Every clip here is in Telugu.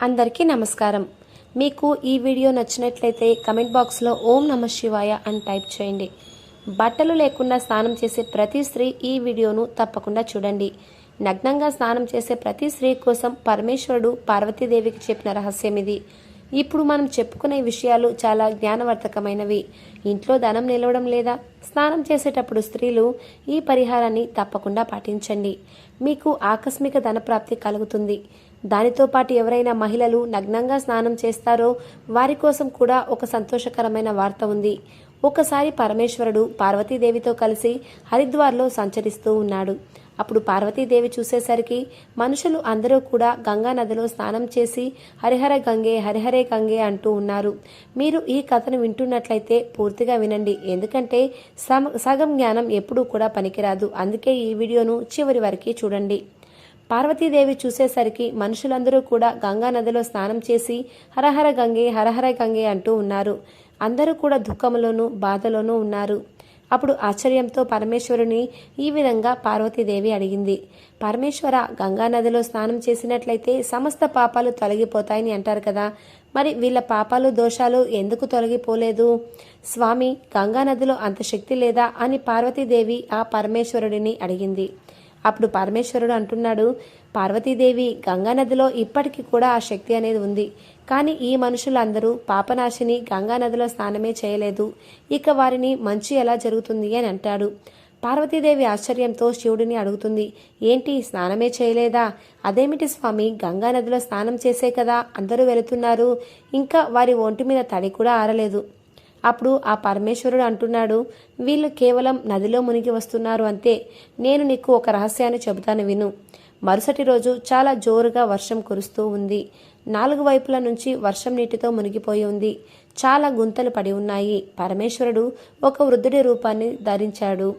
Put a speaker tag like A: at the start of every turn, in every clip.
A: అందరికీ నమస్కారం. మీకు ఈ వీడియో నచ్చినట్లయితే కమెంట్ బాక్స్లో ఓం నమ శివాయ అని టైప్ చేయండి. బట్టలు లేకుండా స్నానం చేసే ప్రతి స్త్రీ ఈ వీడియోను తప్పకుండా చూడండి. నగ్నంగా స్నానం చేసే ప్రతి స్త్రీ కోసం పరమేశ్వరుడు పార్వతీదేవికి చెప్పిన రహస్యం ఇది. ఇప్పుడు మనం చెప్పుకునే విషయాలు చాలా జ్ఞానవర్ధకమైనవి. ఇంట్లో ధనం నిలవడం లేదా స్నానం చేసేటప్పుడు స్త్రీలు ఈ పరిహారాన్ని తప్పకుండా పాటించండి. మీకు ఆకస్మిక ధనప్రాప్తి కలుగుతుంది. దానితో పాటు ఎవరైనా మహిళలు నగ్నంగా స్నానం చేస్తారో వారి కోసం కూడా ఒక సంతోషకరమైన వార్త ఉంది. ఒకసారి పరమేశ్వరుడు పార్వతీదేవితో కలిసి హరిద్వార్లో సంచరిస్తూ ఉన్నాడు. అప్పుడు పార్వతీదేవి చూసేసరికి మనుషులు అందరూ కూడా గంగా నదిలో స్నానం చేసి హరిహర గంగే హరిహరే గంగే అంటూ ఉన్నారు. మీరు ఈ కథను వింటున్నట్లయితే పూర్తిగా వినండి. ఎందుకంటే సగం జ్ఞానం ఎప్పుడూ కూడా పనికిరాదు. అందుకే ఈ వీడియోను చివరి వరకు చూడండి. పార్వతీదేవి చూసేసరికి మనుషులందరూ కూడా గంగా నదిలో స్నానం చేసి హరహర గంగే హరహర గంగే అంటూ ఉన్నారు. అందరూ కూడా దుఃఖంలోనూ బాధలోనూ ఉన్నారు. అప్పుడు ఆశ్చర్యంతో పరమేశ్వరుని ఈ విధంగా పార్వతీదేవి అడిగింది. పరమేశ్వర గంగా నదిలో స్నానం చేసినట్లయితే సమస్త పాపాలు తొలగిపోతాయని అంటారు కదా. మరి వీళ్ళ పాపాలు దోషాలు ఎందుకు తొలగిపోలేదు? స్వామి గంగా నదిలో అంత శక్తి లేదా అని పార్వతీదేవి ఆ పరమేశ్వరుడిని అడిగింది. అప్పుడు పరమేశ్వరుడు అంటున్నాడు పార్వతీదేవి గంగా నదిలో ఇప్పటికీ కూడా ఆ శక్తి అనేది ఉంది. కానీ ఈ మనుషులందరూ పాపనాశిని గంగా నదిలో స్నానమే చేయలేదు. ఇక వారిని మంచి ఎలా జరుగుతుంది అని అంటాడు. పార్వతీదేవి ఆశ్చర్యంతో శివుడిని అడుగుతుంది ఏంటి స్నానమే చేయలేదా? అదేమిటి స్వామి గంగా నదిలో స్నానం చేసే కదా? అందరూ వెళుతున్నారు. ఇంకా వారి ఒంటి మీద తడి కూడా ఆరలేదు. అప్పుడు ఆ పరమేశ్వరుడు అంటున్నాడు వీళ్ళు కేవలం నదిలో మునిగి వస్తున్నారు అంతే. నేను నీకు ఒక రహస్యాన్ని చెబుతాను విను. మరుసటి రోజు చాలా జోరుగా వర్షం కురుస్తూ ఉంది. నాలుగు వైపుల నుంచి వర్షం నీటితో మునిగిపోయి ఉంది. చాలా గుంతలు పడి ఉన్నాయి. పరమేశ్వరుడు ఒక వృద్ధుడి రూపాన్ని ధరించాడు.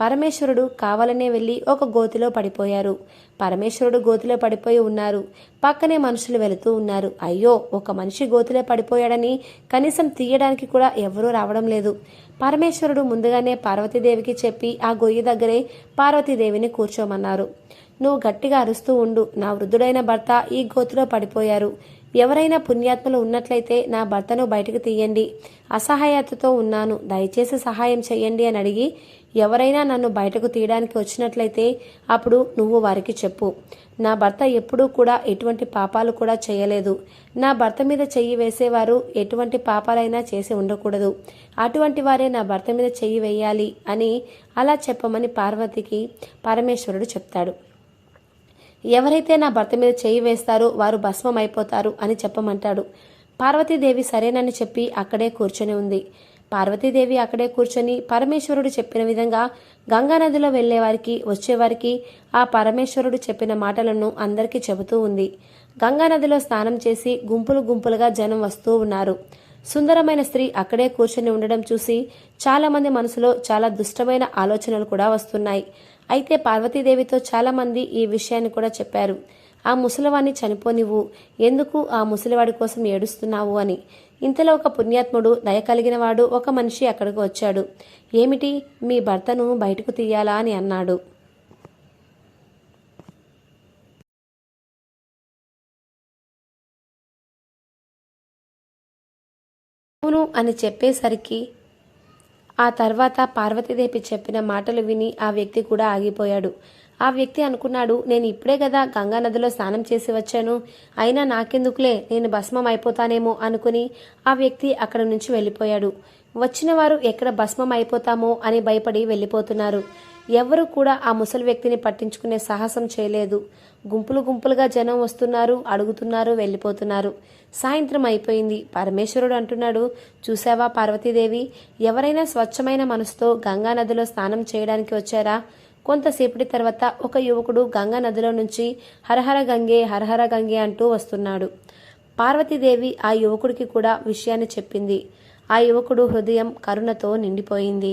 A: పరమేశ్వరుడు కావాలనే వెళ్ళి ఒక గోతిలో పడిపోయారు. పరమేశ్వరుడు గోతిలో పడిపోయి ఉన్నారు. పక్కనే మనుషులు వెళుతూ ఉన్నారు. అయ్యో ఒక మనిషి గోతిలో పడిపోయాడని కనీసం తీయడానికి కూడా ఎవరూ రావడం లేదు. పరమేశ్వరుడు ముందుగానే పార్వతీదేవికి చెప్పి ఆ గొయ్యి దగ్గరే పార్వతీదేవిని కూర్చోమన్నారు. నువ్వు గట్టిగా అరుస్తూ ఉండు. నా వృద్ధుడైన భర్త ఈ గోతిలో పడిపోయారు. ఎవరైనా పుణ్యాత్మలు ఉన్నట్లయితే నా భర్తను బయటకు తీయండి. అసహాయతతో ఉన్నాను. దయచేసి సహాయం చేయండి అని అడిగి ఎవరైనా నన్ను బయటకు తీయడానికి వచ్చినట్లయితే అప్పుడు నువ్వు వారికి చెప్పు. నా భర్త ఎప్పుడూ కూడా ఎటువంటి పాపాలు కూడా చేయలేదు. నా భర్త మీద చెయ్యి వేసేవారు ఎటువంటి పాపాలైనా చేసి ఉండకూడదు. అటువంటి వారే నా భర్త మీద చెయ్యి వేయాలి అని అలా చెప్పమని పార్వతికి పరమేశ్వరుడు చెప్తాడు. ఎవరైతే నా భర్త మీద చేయి వేస్తారో వారు భస్మం అయిపోతారు అని చెప్పమంటాడు. పార్వతీదేవి సరేనని చెప్పి అక్కడే కూర్చొని ఉంది. పార్వతీదేవి అక్కడే కూర్చొని పరమేశ్వరుడు చెప్పిన విధంగా గంగా నదిలో వెళ్ళేవారికి వచ్చేవారికి ఆ పరమేశ్వరుడు చెప్పిన మాటలను అందరికీ చెబుతూ ఉంది. గంగా నదిలో స్నానం చేసి గుంపులు గుంపులుగా జనం వస్తూ ఉన్నారు. సుందరమైన స్త్రీ అక్కడే కూర్చొని ఉండడం చూసి చాలా మంది మనసులో చాలా దుష్టమైన ఆలోచనలు కూడా వస్తున్నాయి. అయితే పార్వతీదేవితో చాలా మంది ఈ విషయాన్ని కూడా చెప్పారు. ఆ ముసలివాణ్ణి చనిపోనివ్వు. ఎందుకు ఆ ముసలివాడి కోసం ఏడుస్తున్నావు? అని. ఇంతలో ఒక పుణ్యాత్ముడు దయ కలిగిన వాడు ఒక మనిషి అక్కడికి వచ్చాడు. ఏమిటి? మీ భర్తను బయటకు తీయాలా అని అన్నాడు. అవును అని చెప్పేసరికి ఆ తర్వాత పార్వతీదేవి చెప్పిన మాటలు విని ఆ వ్యక్తి కూడా ఆగిపోయాడు. ఆ వ్యక్తి అనుకున్నాడు నేను ఇప్పుడే కదా గంగా నదిలో స్నానం చేసి వచ్చాను. అయినా నాకెందుకులే? నేను భస్మం అయిపోతానేమో అనుకుని ఆ వ్యక్తి అక్కడ నుంచి వెళ్ళిపోయాడు. వచ్చిన వారు ఎక్కడ భస్మం అయిపోతామో అని భయపడి వెళ్ళిపోతున్నారు. ఎవరు కూడా ఆ ముసలి వ్యక్తిని పట్టించుకునే సాహసం చేయలేదు. గుంపులు గుంపులుగా జనం వస్తున్నారు అడుగుతున్నారు వెళ్ళిపోతున్నారు. సాయంత్రం అయిపోయింది. పరమేశ్వరుడు అంటున్నాడు చూసావా పార్వతీదేవి? ఎవరైనా స్వచ్ఛమైన మనసుతో గంగా నదిలో స్నానం చేయడానికి వచ్చారా? కొంతసేపటి తర్వాత ఒక యువకుడు గంగా నదిలో నుంచి హరహర గంగే హరహర గంగే అంటూ వస్తున్నాడు. పార్వతీదేవి ఆ యువకుడికి కూడా విషయాన్ని చెప్పింది. ఆ యువకుడు హృదయం కరుణతో నిండిపోయింది.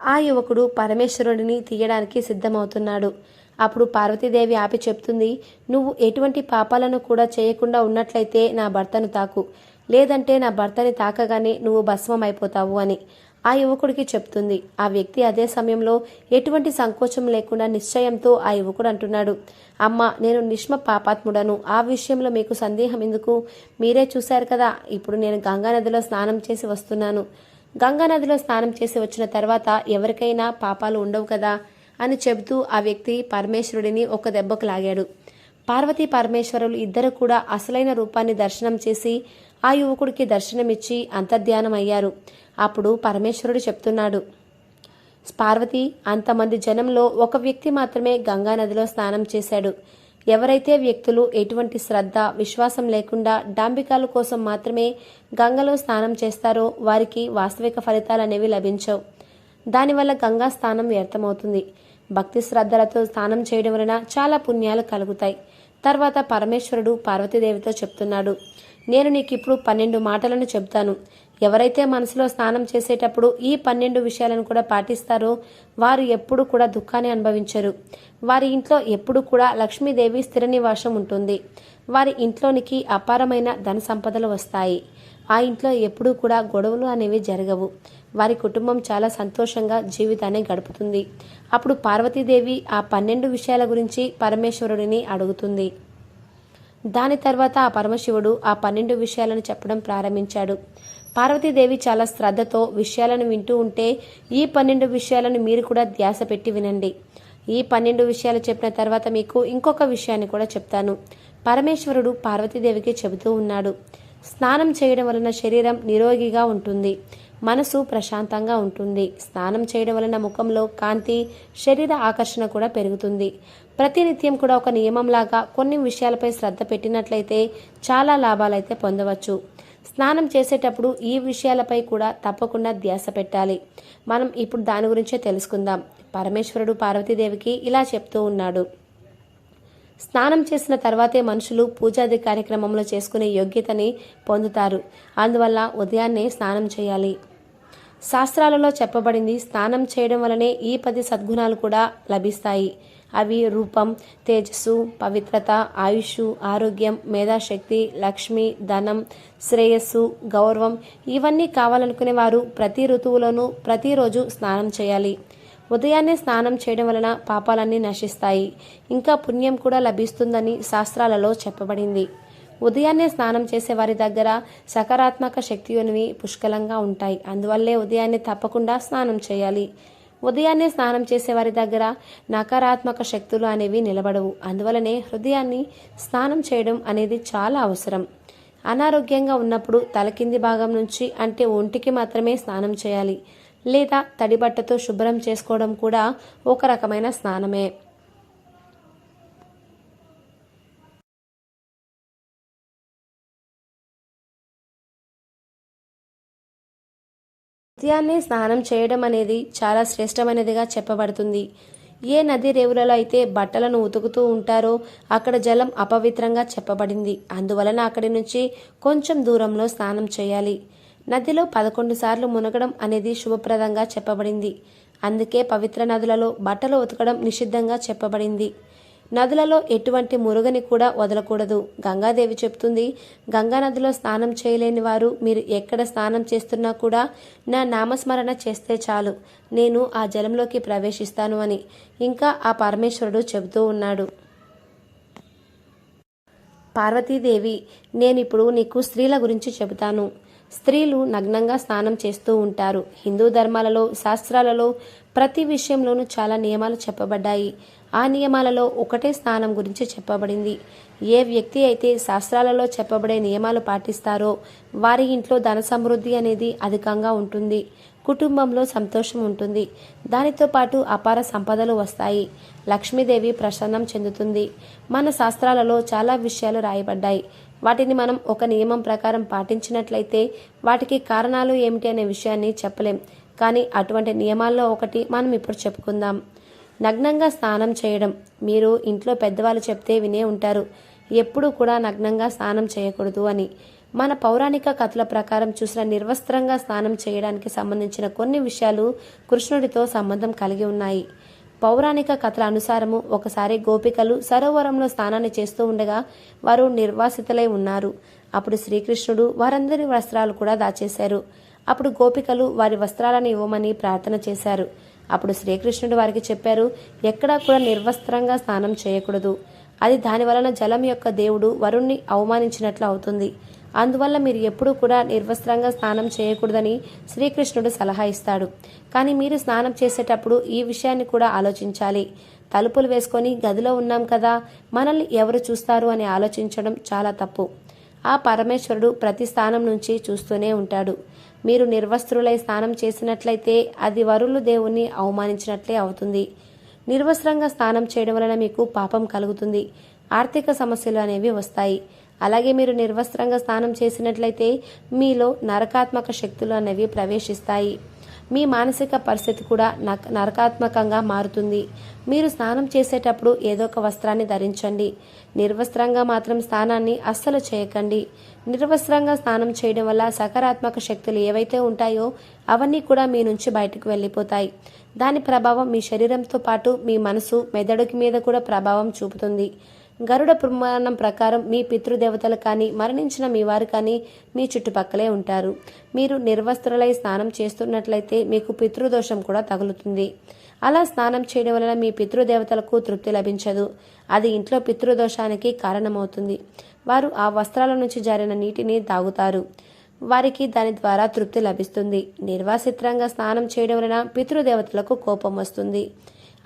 A: ఆ యువకుడు పరమేశ్వరుడిని తీయడానికి సిద్ధమవుతున్నాడు. అప్పుడు పార్వతీదేవి ఆపి చెప్తుంది నువ్వు ఎటువంటి పాపాలను కూడా చేయకుండా ఉన్నట్లయితే నా భర్తను తాకు. లేదంటే నా భర్తని తాకగానే నువ్వు భస్మం అయిపోతావు అని. ఆ యువకుడికి చెప్తుంది. ఆ వ్యక్తి అదే సమయంలో ఎటువంటి సంకోచం లేకుండా నిశ్చయంతో ఆ యువకుడు అంటున్నాడు. అమ్మ నేను నిష్మ పాపాత్ముడను. ఆ విషయంలో మీకు సందేహం ఎందుకు? మీరే చూశారు కదా ఇప్పుడు నేను గంగా నదిలో స్నానం చేసి వస్తున్నాను. గంగా నదిలో స్నానం చేసి వచ్చిన తర్వాత ఎవరికైనా పాపాలు ఉండవు కదా అని చెబుతూ ఆ వ్యక్తి పరమేశ్వరుడిని ఒక దెబ్బకు లాగాడు. పార్వతీ పరమేశ్వరులు ఇద్దరు కూడా అసలైన రూపాన్ని దర్శనం చేసి ఆ యువకుడికి దర్శనమిచ్చి అంతర్ధ్యానం అయ్యారు అప్పుడు పరమేశ్వరుడు చెప్తున్నాడు పార్వతి అంతమంది జనంలో ఒక వ్యక్తి మాత్రమే గంగా నదిలో స్నానం చేశాడు. ఎవరైతే వ్యక్తులు ఎటువంటి శ్రద్ధ విశ్వాసం లేకుండా డాంబికాల కోసం మాత్రమే గంగలో స్నానం చేస్తారో వారికి వాస్తవిక ఫలితాలు అనేవి లభించవు. దానివల్ల గంగా స్నానం వ్యర్థమవుతుంది. భక్తి శ్రద్ధలతో స్నానం చేయడం వలన చాలా పుణ్యాలు కలుగుతాయి. తర్వాత పరమేశ్వరుడు పార్వతీదేవితో చెప్తున్నాడు నేను నీకు ఇప్పుడు పన్నెండు మాటలను చెబుతాను. ఎవరైతే మనసులో స్నానం చేసేటప్పుడు ఈ పన్నెండు విషయాలను కూడా పాటిస్తారో వారు ఎప్పుడు కూడా దుఃఖాన్ని అనుభవించరు. వారి ఇంట్లో ఎప్పుడు కూడా లక్ష్మీదేవి స్థిర నివాసం ఉంటుంది. వారి ఇంట్లోనికి అపారమైన ధన సంపదలు వస్తాయి. ఆ ఇంట్లో ఎప్పుడూ కూడా గొడవలు అనేవి జరగవు. వారి కుటుంబం చాలా సంతోషంగా జీవితాన్ని గడుపుతుంది. అప్పుడు పార్వతీదేవి ఆ పన్నెండు విషయాల గురించి పరమేశ్వరుడిని అడుగుతుంది. దాని తర్వాత ఆ పరమశివుడు ఆ పన్నెండు విషయాలను చెప్పడం ప్రారంభించాడు. పార్వతీదేవి చాలా శ్రద్ధతో విషయాలను వింటూ ఉంటే ఈ పన్నెండు విషయాలను మీరు కూడా ధ్యాస పెట్టి వినండి. ఈ పన్నెండు విషయాలు చెప్పిన తర్వాత మీకు ఇంకొక విషయాన్ని కూడా చెప్తాను. పరమేశ్వరుడు పార్వతీదేవికి చెబుతూ ఉన్నాడు. స్నానం చేయడం వలన శరీరం నిరోగిగా ఉంటుంది. మనసు ప్రశాంతంగా ఉంటుంది. స్నానం చేయడం వలన ముఖంలో కాంతి శరీర ఆకర్షణ కూడా పెరుగుతుంది. ప్రతినిత్యం కూడా ఒక నియమంలాగా కొన్ని విషయాలపై శ్రద్ధ పెట్టినట్లయితే చాలా లాభాలైతే పొందవచ్చు. స్నానం చేసేటప్పుడు ఈ విషయాలపై కూడా తప్పకుండా ధ్యాస పెట్టాలి. మనం ఇప్పుడు దాని గురించే తెలుసుకుందాం. పరమేశ్వరుడు పార్వతీదేవికి ఇలా చెప్తూ ఉన్నాడు. స్నానం చేసిన తర్వాతే మనుషులు పూజాది కార్యక్రమంలో చేసుకునే యోగ్యతని పొందుతారు. అందువల్ల ఉదయాన్నే స్నానం చేయాలి. శాస్త్రాలలో చెప్పబడింది స్నానం చేయడం వలనే ఈ పది సద్గుణాలు కూడా లభిస్తాయి. అవి రూపం తేజస్సు పవిత్రత ఆయుష్ ఆరోగ్యం మేధాశక్తి లక్ష్మి ధనం శ్రేయస్సు గౌరవం. ఇవన్నీ కావాలనుకునే వారు ప్రతి ఋతువులోనూ ప్రతిరోజు స్నానం చేయాలి. ఉదయాన్నే స్నానం చేయడం వలన పాపాలన్నీ నశిస్తాయి. ఇంకా పుణ్యం కూడా లభిస్తుందని శాస్త్రాలలో చెప్పబడింది. ఉదయాన్నే స్నానం చేసే వారి దగ్గర సకారాత్మక శక్తియునివి పుష్కలంగా ఉంటాయి. అందువల్లే ఉదయాన్నే తప్పకుండా స్నానం చేయాలి. ఉదయాన్నే స్నానం చేసే వారి దగ్గర నకారాత్మక శక్తులు అనేవి నిలబడవు. అందువలనే హృదయాన్ని స్నానం చేయడం అనేది చాలా అవసరం. అనారోగ్యంగా ఉన్నప్పుడు తల కింది భాగం నుంచి అంటే ఒంటికి మాత్రమే స్నానం చేయాలి. లేదా తడి బట్టతో శుభ్రం చేసుకోవడం కూడా ఒక రకమైన స్నానమే. ఉదయాన్నే స్నానం చేయడం అనేది చాలా శ్రేష్టమైనదిగా చెప్పబడుతుంది. ఏ నది రేవులలో అయితే బట్టలను ఉతుకుతూ ఉంటారో అక్కడ జలం అపవిత్రంగా చెప్పబడింది. అందువలన అక్కడి నుంచి కొంచెం దూరంలో స్నానం చేయాలి. నదిలో పదకొండు సార్లు మునగడం అనేది శుభప్రదంగా చెప్పబడింది. అందుకే పవిత్ర నదులలో బట్టలు ఉతకడం నిషిద్ధంగా చెప్పబడింది. నదులలో ఎటువంటి మురుగని కూడా వదలకూడదు. గంగాదేవి చెప్తుంది గంగా నదిలో స్నానం చేయలేని వారు మీరు ఎక్కడ స్నానం చేస్తున్నా కూడా నా నామస్మరణ చేస్తే చాలు. నేను ఆ జలంలోకి ప్రవేశిస్తాను అని ఇంకా ఆ పరమేశ్వరుడు చెబుతూ ఉన్నాడు. పార్వతీదేవి నేను ఇప్పుడు నీకు స్త్రీల గురించి చెబుతాను. స్త్రీలు నగ్నంగా స్నానం చేస్తూ ఉంటారు. హిందూ ధర్మాలలో శాస్త్రాలలో ప్రతి విషయంలోనూ చాలా నియమాలు చెప్పబడ్డాయి. ఆ నియమాలలో ఒకటే స్నానం గురించి చెప్పబడింది. ఏ వ్యక్తి అయితే శాస్త్రాలలో చెప్పబడే నియమాలు పాటిస్తారో వారి ఇంట్లో ధన సమృద్ధి అనేది అధికంగా ఉంటుంది. కుటుంబంలో సంతోషం ఉంటుంది. దానితో పాటు అపార సంపదలు వస్తాయి. లక్ష్మీదేవి ప్రసన్నం చెందుతుంది. మన శాస్త్రాలలో చాలా విషయాలు రాయబడ్డాయి. వాటిని మనం ఒక నియమం ప్రకారం పాటించినట్లయితే వాటికి కారణాలు ఏమిటి అనే విషయాన్ని చెప్పలేం. కానీ అటువంటి నియమాల్లో ఒకటి మనం ఇప్పుడు చెప్పుకుందాం. నగ్నంగా స్నానం చేయడం. మీరు ఇంట్లో పెద్దవాళ్ళు చెప్తే వినే ఉంటారు. ఎప్పుడూ కూడా నగ్నంగా స్నానం చేయకూడదు అని. మన పౌరాణిక కథల ప్రకారం చూసిన నిర్వస్త్రంగా స్నానం చేయడానికి సంబంధించిన కొన్ని విషయాలు కృష్ణుడితో సంబంధం కలిగి ఉన్నాయి. పౌరాణిక కథల అనుసారము ఒకసారి గోపికలు సరోవరంలో స్నానాన్ని చేస్తూ ఉండగా వారు నిర్వాసితులై ఉన్నారు. అప్పుడు శ్రీకృష్ణుడు వారందరి వస్త్రాలు కూడా దాచేశారు. అప్పుడు గోపికలు వారి వస్త్రాలను ఇవ్వమని ప్రార్థన చేశారు. అప్పుడు శ్రీకృష్ణుడు వారికి చెప్పారు ఎక్కడా కూడా నిర్వస్త్రంగా స్నానం చేయకూడదు. అది దాని వలన జలం యొక్క దేవుడు వరుణ్ణి అవమానించినట్లు అవుతుంది. అందువల్ల మీరు ఎప్పుడూ కూడా నిర్వస్త్రంగా స్నానం చేయకూడదని శ్రీకృష్ణుడు సలహా ఇస్తాడు. కానీ మీరు స్నానం చేసేటప్పుడు ఈ విషయాన్ని కూడా ఆలోచించాలి. తలుపులు వేసుకొని గదిలో ఉన్నాం కదా మనల్ని ఎవరు చూస్తారు అని ఆలోచించడం చాలా తప్పు. ఆ పరమేశ్వరుడు ప్రతి స్థానం నుంచి చూస్తూనే ఉంటాడు. మీరు నిర్వస్త్రులై స్నానం చేసినట్లయితే అది వరులు దేవుణ్ణి అవమానించినట్లే అవుతుంది. నిర్వస్త్రంగా స్నానం చేయడం వలన మీకు పాపం కలుగుతుంది. ఆర్థిక సమస్యలు అనేవి వస్తాయి. అలాగే మీరు నిర్వస్త్రంగా స్నానం చేసినట్లయితే మీలో నరకాత్మక శక్తులు అనేవి ప్రవేశిస్తాయి. మీ మానసిక పరిస్థితి కూడా నరకాత్మకంగా మారుతుంది. మీరు స్నానం చేసేటప్పుడు ఏదో ఒక వస్త్రాన్ని ధరించండి. నిర్వస్త్రంగా మాత్రం స్నానాన్ని అస్సలు చేయకండి. నిర్వస్త్రంగా స్నానం చేయడం వల్ల సకారాత్మక శక్తులు ఏవైతే ఉంటాయో అవన్నీ కూడా మీ నుంచి బయటకు వెళ్ళిపోతాయి. దాని ప్రభావం మీ శరీరంతో పాటు మీ మనసు మెదడుకి మీద కూడా ప్రభావం చూపుతుంది. గరుడ ప్రమాణం ప్రకారం మీ పితృదేవతలు కానీ మరణించిన మీ వారు కానీ మీ చుట్టుపక్కలే ఉంటారు. మీరు నిర్వస్త్రులై స్నానం చేస్తున్నట్లయితే మీకు పితృదోషం కూడా తగులుతుంది. అలా స్నానం చేయడం వలన మీ పితృదేవతలకు తృప్తి లభించదు. అది ఇంట్లో పితృదోషానికి కారణమవుతుంది. వారు ఆ వస్త్రాల నుంచి జారిన నీటిని తాగుతారు. వారికి దాని ద్వారా తృప్తి లభిస్తుంది. నిర్వాసిత్రంగా స్నానం చేయడం వలన పితృదేవతలకు కోపం వస్తుంది.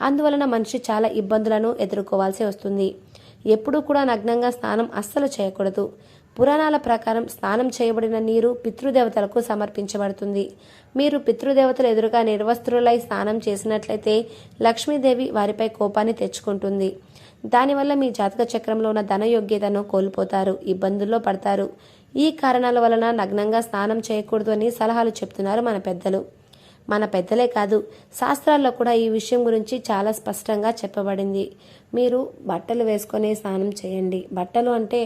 A: అందువలన మనిషి చాలా ఇబ్బందులను ఎదుర్కోవాల్సి వస్తుంది. ఎప్పుడూ కూడా నగ్నంగా స్నానం అస్సలు చేయకూడదు. పురాణాల ప్రకారం స్నానం చేయబడిన నీరు పితృదేవతలకు సమర్పించబడుతుంది. మీరు పితృదేవతలు ఎదురుగా నిర్వస్త్రులై స్నానం చేసినట్లయితే లక్ష్మీదేవి వారిపై కోపాన్ని తెచ్చుకుంటుంది. దానివల్ల మీ జాతక చక్రంలో ఉన్న ధనయోగ్యతను కోల్పోతారు ఇబ్బందుల్లో పడతారు. ఈ కారణాల వలన నగ్నంగా స్నానం చేయకూడదు అని సలహాలు చెప్తున్నారు మన పెద్దలు. మన పెద్దలే కాదు శాస్త్రాల్లో కూడా ఈ విషయం గురించి చాలా స్పష్టంగా చెప్పబడింది. మీరు బట్టలు వేసుకొని స్నానం చేయండి. బట్టలు అంటే